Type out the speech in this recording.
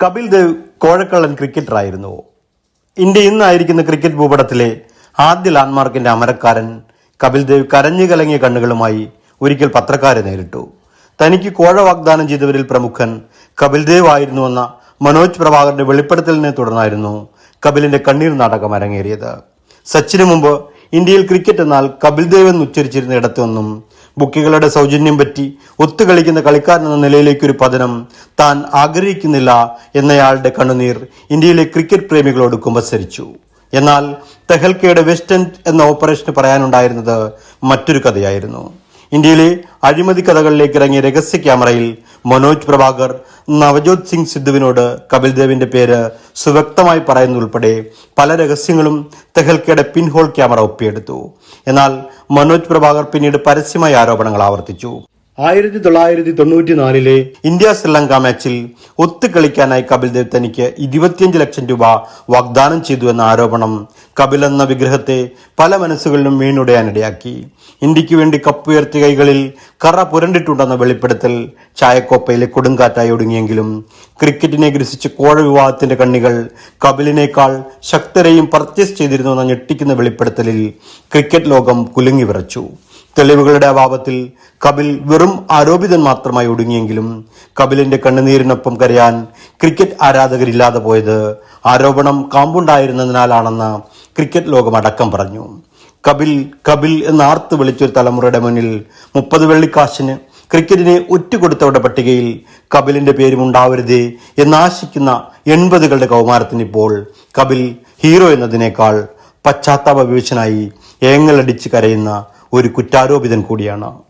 കപിൽ ദേവ് കോഴക്കള്ളൻ ക്രിക്കറ്ററായിരുന്നു ഇന്ത്യ ഇന്നായിരിക്കുന്ന ക്രിക്കറ്റ് ഭൂപടത്തിലെ ആദ്യ ലാൻഡ്മാർക്കിന്റെ അമരക്കാരൻ കപിൽ ദേവ് കരഞ്ഞു കലങ്ങിയ കണ്ണുകളുമായി ഒരിക്കൽ പത്രക്കാരെ നേരിട്ടു. തനിക്ക് കോഴ വാഗ്ദാനം ചെയ്തവരിൽ പ്രമുഖൻ കപിൽ ദേവ് ആയിരുന്നുവെന്ന മനോജ് പ്രഭാകറിന്റെ വെളിപ്പെടുത്തലിനെ തുടർന്നായിരുന്നു കപിലിന്റെ കണ്ണീർ നാടകം അരങ്ങേറിയത്. സച്ചിന് മുമ്പ് ഇന്ത്യയിൽ ക്രിക്കറ്റ് എന്നാൽ കപിൽ ദേവ് എന്ന് ഉച്ചരിച്ചിരുന്ന ഇടത്തുനിന്നും ബുക്കികളുടെ സൗജന്യം പറ്റി ഒത്തുകളിക്കുന്ന കളിക്കാരൻ എന്ന നിലയിലേക്കൊരു പതനം താൻ ആഗ്രഹിക്കുന്നില്ല എന്നയാളുടെ കണ്ണുനീർ ഇന്ത്യയിലെ ക്രിക്കറ്റ് പ്രേമികളോട് കുമ്പസരിച്ചു. എന്നാൽ തെഹൽക്കയുടെ വെസ്റ്റ് എൻഡ് എന്ന ഓപ്പറേഷന് പറയാനുണ്ടായിരുന്നത് മറ്റൊരു കഥയായിരുന്നു. ഇന്ത്യയിലെ അഴിമതി കഥകളിലേക്ക് ഇറങ്ങിയ രഹസ്യ ക്യാമറയിൽ മനോജ് പ്രഭാകർ നവജോത് സിംഗ് സിദ്ധുവിനോട് കപിൽ ദേവിന്റെ പേര് സുവ്യക്തമായി പറയുന്നുൾപ്പെടെ പല രഹസ്യങ്ങളും തെഹൽക്കയുടെ പിൻഹോൾ ക്യാമറ ഒപ്പിയെടുത്തു. എന്നാൽ മനോജ് പ്രഭാകർ പിന്നീട് പരസ്യമായ ആരോപണങ്ങൾ ആവർത്തിച്ചു. ആയിരത്തി തൊള്ളായിരത്തി തൊണ്ണൂറ്റിനാലിലെ ഇന്ത്യ ശ്രീലങ്ക മാച്ചിൽ ഒത്തുകളിക്കാനായി കപിൽ ദേവ് തനിക്ക് ഇരുപത്തിയഞ്ച് ലക്ഷം രൂപ വാഗ്ദാനം ചെയ്തു എന്ന ആരോപണം കപിൽ എന്ന വിഗ്രഹത്തെ പല മനസ്സുകളിലും വീണുടയാനിടയാക്കി ഇന്ത്യയ്ക്ക് വേണ്ടി കപ്പുയർത്തിയ കൈകളിൽ കറ പുരണ്ടിട്ടുണ്ടെന്ന വെളിപ്പെടുത്തൽ ചായക്കോപ്പയിലെ കൊടുങ്കാറ്റായി ഒടുങ്ങിയെങ്കിലും ക്രിക്കറ്റിനെ ഗ്രസിച്ച കോഴ വിവാഹത്തിന്റെ കണ്ണികൾ കപിലിനേക്കാൾ ശക്തരെയും പർച്ചേസ് ചെയ്തിരുന്നു എന്ന ഞെട്ടിക്കുന്ന വെളിപ്പെടുത്തലിൽ ക്രിക്കറ്റ് ലോകം കുലുങ്ങി വിറച്ചു. തെളിവുകളുടെ അഭാവത്തിൽ കപിൽ വെറും ആരോപിതൻ മാത്രമായി ഒടുങ്ങിയെങ്കിലും കപിലിന്റെ കണ്ണുനീരിനൊപ്പം കരയാൻ ക്രിക്കറ്റ് ആരാധകരില്ലാതെ പോയത് ആരോപണം കാമ്പുണ്ടായിരുന്നതിനാലാണെന്ന് ക്രിക്കറ്റ് ലോകം അടക്കം പറഞ്ഞു. കപിൽ കപിൽ എന്ന് ആർത്ത് വിളിച്ചൊരു തലമുറയുടെ മുന്നിൽ മുപ്പത് വെള്ളിക്കാശിന് ക്രിക്കറ്റിനെ ഒറ്റുകൊടുത്തവരുടെ പട്ടികയിൽ കപിലിന്റെ പേരും ഉണ്ടാവരുതേ എന്നാശിക്കുന്ന എൺപതുകളുടെ കൗമാരത്തിന് ഇപ്പോൾ കപിൽ ഹീറോ എന്നതിനേക്കാൾ പശ്ചാത്താപ വിവശനായി ഏങ്ങലടിച്ച് കരയുന്ന ഒരു കുറ്റാരോപിതൻ കൂടിയാണ്